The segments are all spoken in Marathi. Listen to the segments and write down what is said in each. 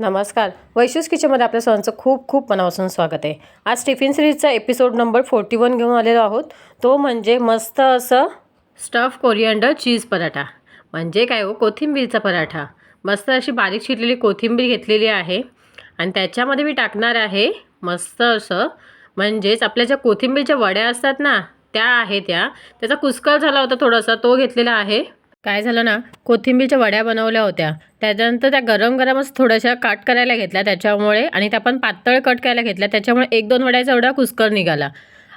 नमस्कार. वैशूस किचनमध्ये आपल्या सर्वांचं खूप खूप मनापासून स्वागत आहे. आज टिफिन सिरीजचा एपिसोड नंबर फोर्टी वन घेऊन आलेलो आहोत. तो म्हणजे मस्त असं स्टफ कोरिअंडर चीज पराठा. म्हणजे काय हो? कोथिंबीरचा पराठा. मस्त अशी बारीक शिरलेली कोथिंबीर घेतलेली आहे. आणि त्याच्यामध्ये मी टाकणार आहे मस्त असं. म्हणजेच आपल्या ज्या कोथिंबीरच्या वड्या असतात ना त्या आहे त्या. त्याचा कुस्कर झाला होता थोडासा. तो घेतलेला आहे. काय झालं ना कोथिंबीरच्या वड्या बनवल्या होत्या. त्याच्यानंतर त्या गरम गरमच थोड्याशा काट करायला घेतल्या त्याच्यामुळे आणि त्या पण पातळ कट करायला घेतल्या. त्याच्यामुळे एक दोन वड्याचा एवढा कुस्कर निघाला.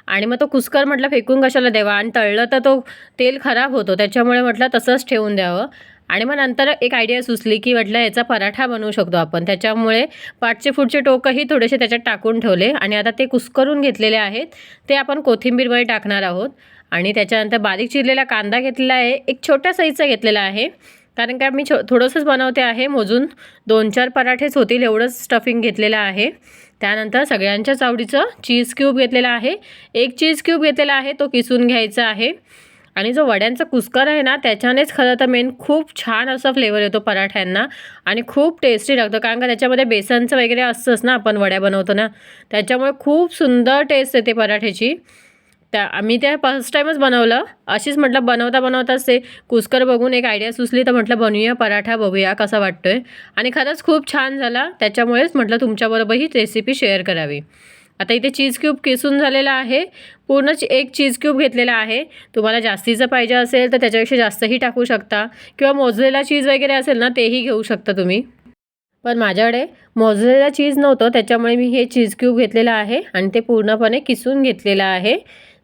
आणि मग तो कुस्कर म्हटलं फेकून कशाला द्यावा आणि तळलं तर तो तेल खराब होतो. त्याच्यामुळे म्हटलं तसंच ठेवून द्यावं. आणि मग नंतर एक आयडिया सुचली की म्हटलं याचा पराठा बनवू शकतो आपण. त्याच्यामुळे पाठचे फुटचे टोकंही थोडेसे त्याच्यात टाकून ठेवले. आणि आता ते कुस्करून घेतलेले आहेत. ते आपण कोथिंबीरमध्ये टाकणार आहोत. आणि त्याच्यानंतर बारीक चिरलेला कांदा घेतलेला आहे. एक छोट्या साईजचा घेतलेला आहे. कारण का मी छो थोडंसंच बनवते आहे. मोजून दोन चार पराठेच होतील. एवढंच स्टफिंग घेतलेलं आहे. त्यानंतर सगळ्यांच्याच आवडीचं चीज क्यूब घेतलेला आहे. एक चीज क्यूब घेतलेला आहे. तो किसून घ्यायचा आहे. आणि जो वड्यांचा कुस्कर आहे ना त्याच्यानेच खरं तर मेन खूप छान असा फ्लेवर येतो पराठ्यांना. आणि खूप टेस्टी लागतो. कारण का त्याच्यामध्ये बेसनचं वगैरे असतंच ना आपण वड्या बनवतो ना. त्याच्यामुळे खूप सुंदर टेस्ट येते पराठ्याची त्या आम्ही त्या फर्स्ट टाईमच बनवलं. अशीच म्हटलं बनवता बनवताच ते कुस्कर बघून एक आयडिया सुचली तर म्हटलं बनवूया पराठा बघूया कसा वाटतो आहे आणि खरंच खूप छान झाला. त्याच्यामुळेच म्हटलं तुमच्याबरोबर ही रेसिपी शेअर करावी. आता इथे चीज क्यूब किसून झालेला आहे. पूर्ण एक चीज क्यूब घेतलेला आहे. तुम्हाला जास्तीचं पाहिजे असेल तर त्याच्यापेक्षा जास्तही टाकू शकता. किंवा मोजलेला चीज वगैरे असेल ना तेही घेऊ शकता तुम्ही. पण माझ्याकडे मोजलेला चीज नव्हतं त्याच्यामुळे मी हे चीज क्यूब घेतलेलं आहे आणि ते पूर्णपणे किसून घेतलेलं आहे.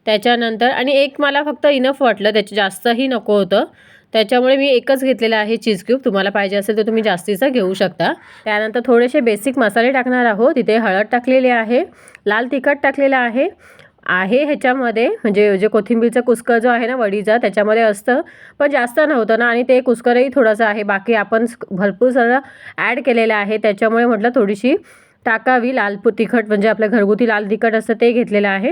त्याच्यानंतर आणि एक मला फक्त इनफ वाटलं त्याच्या जास्तही नको होतं. त्याच्यामुळे मी एकच घेतलेलं आहे चीज क्यूब तुम्हाला पाहिजे असेल तर तुम्ही जास्तीचं घेऊ शकता. त्यानंतर थोडेसे बेसिक मसाले टाकणार आहोत. तिथे हळद टाकलेली आहे लाल तिखट टाकलेलं आहे. आहे ह्याच्यामध्ये म्हणजे जे कोथिंबीरचं कुस्कर जो आहे ना वडीचा त्याच्यामध्ये असतं. पण जास्त नव्हतं ना आणि ते कुस्करही थोडंसं आहे. बाकी आपण भरपूर सगळं ॲड केलेलं आहे. त्याच्यामुळे म्हटलं थोडीशी टाकावी. लाल तिखट म्हणजे आपलं घरगुती लाल तिखट असतं ते घेतलेलं आहे.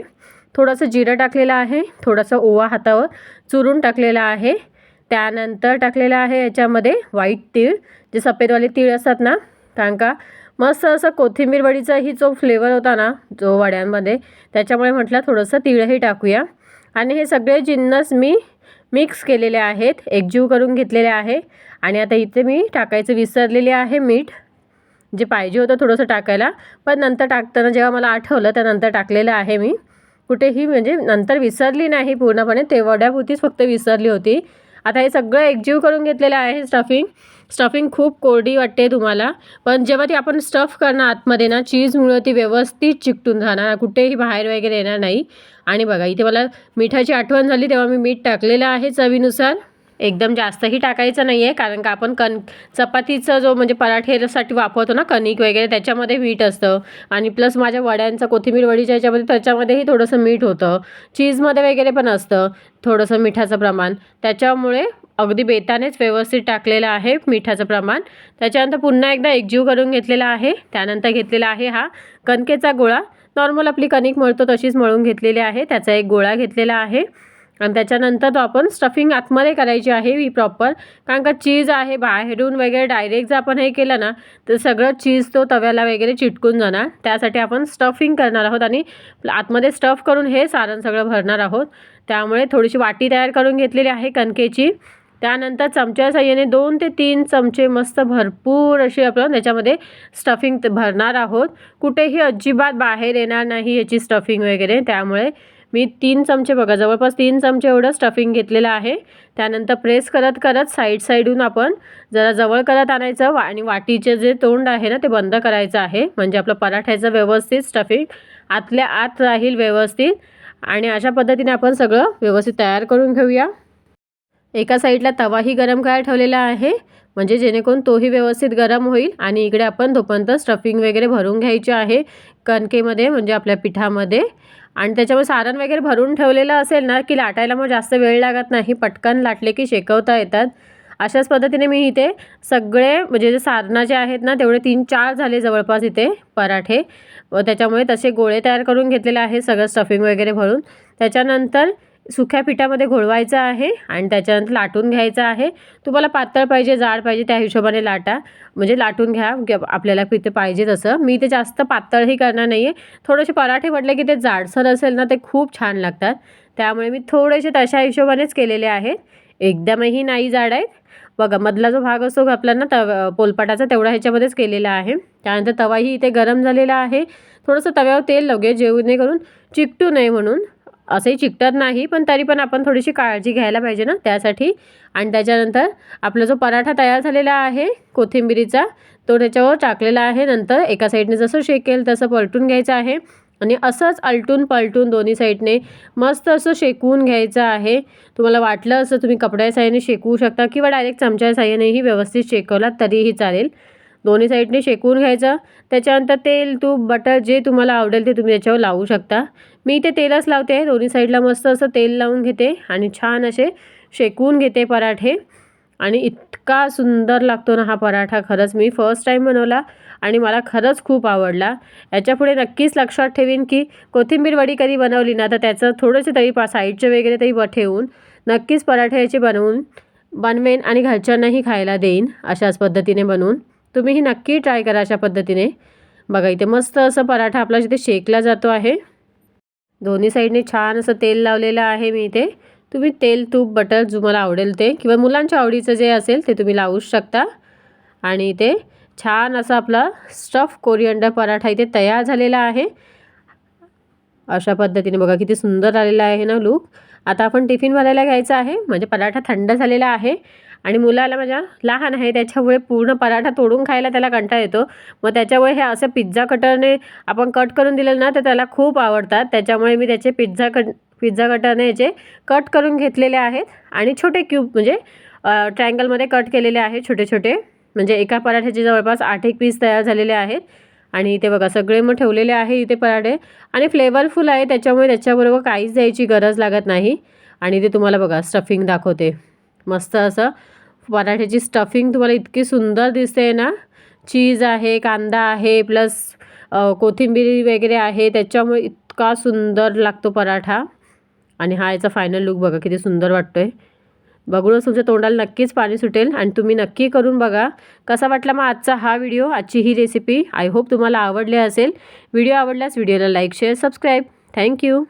थोडंसं जिरं टाकलेलं आहे थोडंसं ओवा हातावर चुरून टाकलेलं आहे. त्यानंतर टाकलेलं आहे याच्यामध्ये व्हाईट तीळ. जे सफेदवाले तीळ असतात ना कारण का मस्त असं कोथिंबीर वडीचाही जो फ्लेवर होता ना जो वड्यांमध्ये त्याच्यामुळे म्हटलं थोडंसं तिळही टाकूया. आणि हे सगळे जिन्नस मी मिक्स केलेले आहेत एकजीव करून घेतलेले आहे. आणि आता इथे मी टाकायचं विसरलेले आहे मीठ जे पाहिजे होतं थोडंसं टाकायला. पण नंतर टाकताना जेव्हा मला आठवलं त्यानंतर टाकलेलं आहे मी. कुठेही म्हणजे नंतर विसरली नाही पूर्णपणे तेवढ्यापुरतीच फक्त विसरली होती. आता हे सगळं एकजीव करून घेतलेलं आहे स्टफिंग. स्टफिंग खूप कोरडी वाटते तुम्हाला. पण जेव्हा ती आपण स्टफ करणार आतमध्ये ना चीजमुळं ती व्यवस्थित चिकटून राहणार कुठेही बाहेर वगैरे येणार नाही. आणि बघा इथे मला मिठाची आठवण झाली तेव्हा मी मीठ टाकलेलं आहे चवीनुसार. एकदम जास्तही टाकायचं नाही आहे कारण का आपण कण चपातीचं जो म्हणजे पराठेसाठी वापरतो ना कणिक वगैरे त्याच्यामध्ये मीठ असतं. आणि प्लस माझ्या वड्यांचं कोथिंबीर वडीच्या याच्यामध्ये त्याच्यामध्येही थोडंसं मीठ होतं. चीजमध्ये वगैरे पण असतं थोडंसं मिठाचं प्रमाण. त्याच्यामुळे अगदी बेतानेच व्यवस्थित टाकलेलं आहे मिठाचं प्रमाण. त्याच्यानंतर पुन्हा एकदा एकजीव करून घेतलेला आहे. त्यानंतर घेतलेला आहे हा कणकेचा गोळा. नॉर्मल आपली कणिक मळतो तशीच मळून घेतलेली आहे. त्याचा एक गोळा घेतलेला आहे. आणि त्याच्यानंतर तो आपण स्टफिंग आतमध्ये करायची आहे ही प्रॉपर कारण का चीज आहे बाहेरून वगैरे डायरेक्ट जर आपण हे केलं ना तर सगळं चीज तो तव्याला वगैरे चिटकून जाणार. त्यासाठी आपण स्टफिंग करणार आहोत आणि आतमध्ये स्टफ करून हे सारण सगळं भरणार आहोत. त्यामुळे थोडीशी वाटी तयार करून घेतलेली आहे कणकेची. त्यानंतर चमच्या साह्याने दोन ते तीन चमचे मस्त भरपूर अशी आपण त्याच्यामध्ये स्टफिंग भरणार आहोत. कुठेही अजिबात बाहेर येणार नाही याची स्टफिंग वगैरे. त्यामुळे मी तीन चमचे बघा जवळपास तीन चमचे एवढं स्टफिंग घेतलेलं आहे. त्यानंतर प्रेस करत करत साईड साईडून आपण जरा जवळ करत आणायचं वा आणि वाटीचे जे तोंड आहे ना ते बंद करायचं आहे. म्हणजे आपलं पराठ्याचं व्यवस्थित स्टफिंग आतल्या आत राहील व्यवस्थित. आणि अशा पद्धतीने आपण सगळं व्यवस्थित तयार करून घेऊया. एका साईडला तवाही गरम करायला ठेवलेला आहे. म्हणजे जेणेकरून तोही व्यवस्थित गरम होईल. आणि इकडे आपण तोपर्यंत स्टफिंग वगैरे भरून घ्यायचे आहे कणकेमध्ये म्हणजे आपल्या पिठामध्ये आणि त्याच्यामुळे सारण वगैरे भरून ठेवलेलं असेल ना की लाटायला मग जास्त वेळ लागत नाही पटकन लाटले की शेकवता येतात. अशाच पद्धतीने मी इथे सगळे म्हणजे जे सारणाचे आहेत ना तेवढे तीन चार झाले जवळपास इथे पराठे. व त्याच्यामुळे तसे गोळे तयार करून घेतलेले आहे सगळं स्टफिंग वगैरे भरून. त्याच्यानंतर सुक्या पिठामध्ये घोळवायचं आहे आणि त्याच्यानंतर लाटून घ्यायचं आहे. तुम्हाला पातळ पाहिजे जाड पाहिजे त्या हिशोबाने लाटा. म्हणजे लाटून घ्या ग- आपल्याला पिठे पाहिजे तसं. मी ते जास्त पातळही करणार नाही आहे थोडेसे पराठे म्हटले की ते जाडसर असेल ना ते खूप छान लागतात. त्यामुळे मी थोडेसे तशा हिशोबानेच केलेले आहेत. एकदमही नाही जाड आहेत. बघा मधला जो भाग असतो आपला ना तव पोलपाटाचा तेवढा ह्याच्यामध्येच केलेला आहे. त्यानंतर तवाही इथे गरम झालेला आहे. थोडंसं तव्यावर तेल लावूया जेणेकरून चिकटू नये म्हणून. असंही चिकटत नाही पण तरी पण आपण थोडीशी काळजी घ्यायला पाहिजे ना त्यासाठी. आणि त्याच्यानंतर आपला जो पराठा तयार झालेला आहे कोथिंबिरीचा तो त्याच्यावर टाकलेला आहे. नंतर एका साईडने जसं शेकेल तसं पलटून घ्यायचं आहे. आणि असंच आलटून पलटून दोन्ही साईडने मस्त असं शेकवून घ्यायचं आहे. तुम्हाला वाटलं असं तुम्ही कपड्या साह्याने शेकवू शकता किंवा डायरेक्ट चमच्या साह्यानेही व्यवस्थित शेकवलात तरीही चालेल. दोन्ही साईडने शेकवून घ्यायचं. त्याच्यानंतर तेल तूप बटर जे तुम्हाला आवडेल ते तुम्ही त्याच्यावर लावू शकता. मी इथे तेलच लावते. दोन्ही साईडला मस्त असं तेल लावून घेते आणि छान असे शेकवून घेते पराठे. आणि इतका सुंदर लागतो ना हा पराठा. खरंच मी फर्स्ट टाईम बनवला आणि मला खरंच खूप आवडला. याच्यापुढे नक्कीच लक्षात ठेवीन की कोथिंबीर वडी कधी बनवली ना तर त्याचं थोडंसं तरी पा साईडचे वगैरे तरी ठेवून नक्कीच पराठे याचे बनवून बनवेन आणि घरच्यांनाही खायला देईन अशाच पद्धतीने बनवून. तुम्हीही नक्की ट्राय करा अशा पद्धतीने. बघा इथे मस्त असं पराठा आपला जिथे शेकला जातो आहे. दोन्ही साईडने छान असं तेल लावलेलं आहे मी इथे. तुम्ही तेल तूप बटर जो मला आवडेल ते किंवा मुलांच्या आवडीचं जे असेल ते तुम्ही लावूच शकता. आणि इथे छान असा आपला स्टफ कोरिअंडर पराठा इथे तयार झालेला आहे. अशा पद्धतीने बघा किती सुंदर आलेला आहे ना लूक. आता आपण टिफिन भरायला घ्यायचा आहे. म्हणजे पराठा थंड झालेला आहे. आणि मुलाला माझ्या लहान आहे. त्याच्यामुळे पूर्ण पराठा तोडून खायला त्याला कंटाळा येतो. मग त्याच्यामुळे हे असं पिझ्झा कटरने आपण कट करून दिलेलं ना तर त्याला खूप आवडतात. त्याच्यामुळे मी त्याचे पिझ्झा कट पिझ्झा कटरने याचे कट करून घेतलेले आहेत. आणि छोटे क्यूब म्हणजे ट्रायंगलमध्ये कट केलेले आहे छोटे छोटे. म्हणजे एका पराठ्याचे जवळपास आठ एक पीस तयार झालेले आहेत. आणि इथे बघा सगळे मग ठेवलेले आहे इथे पराठे. आणि फ्लेवरफुल आहे त्याच्यामुळे त्याच्याबरोबर काहीच द्यायची गरज लागत नाही. आणि इथे तुम्हाला बघा स्टफिंग दाखवते. मस्त असं पराठ्याची स्टफिंग तुम्हाला इतकी सुंदर दिसते ना. चीज आहे कांदा आहे प्लस कोथिंबीर वगैरे आहे. त्याच्यामुळे इतका सुंदर लागतो पराठा. आणि हा याचा फायनल लुक बघा किती सुंदर वाटतो आहे बघूनच तुमच्या तोंडाला नक्कीच पाणी सुटेल आणि तुम्ही नक्की करून बघा कसा वाटला मग आजचा हा व्हिडिओ आजची ही रेसिपी आय होप तुम्हाला आवडली असेल. व्हिडिओ आवडल्यास व्हिडिओला लाईक शेअर सबस्क्राईब थँक्यू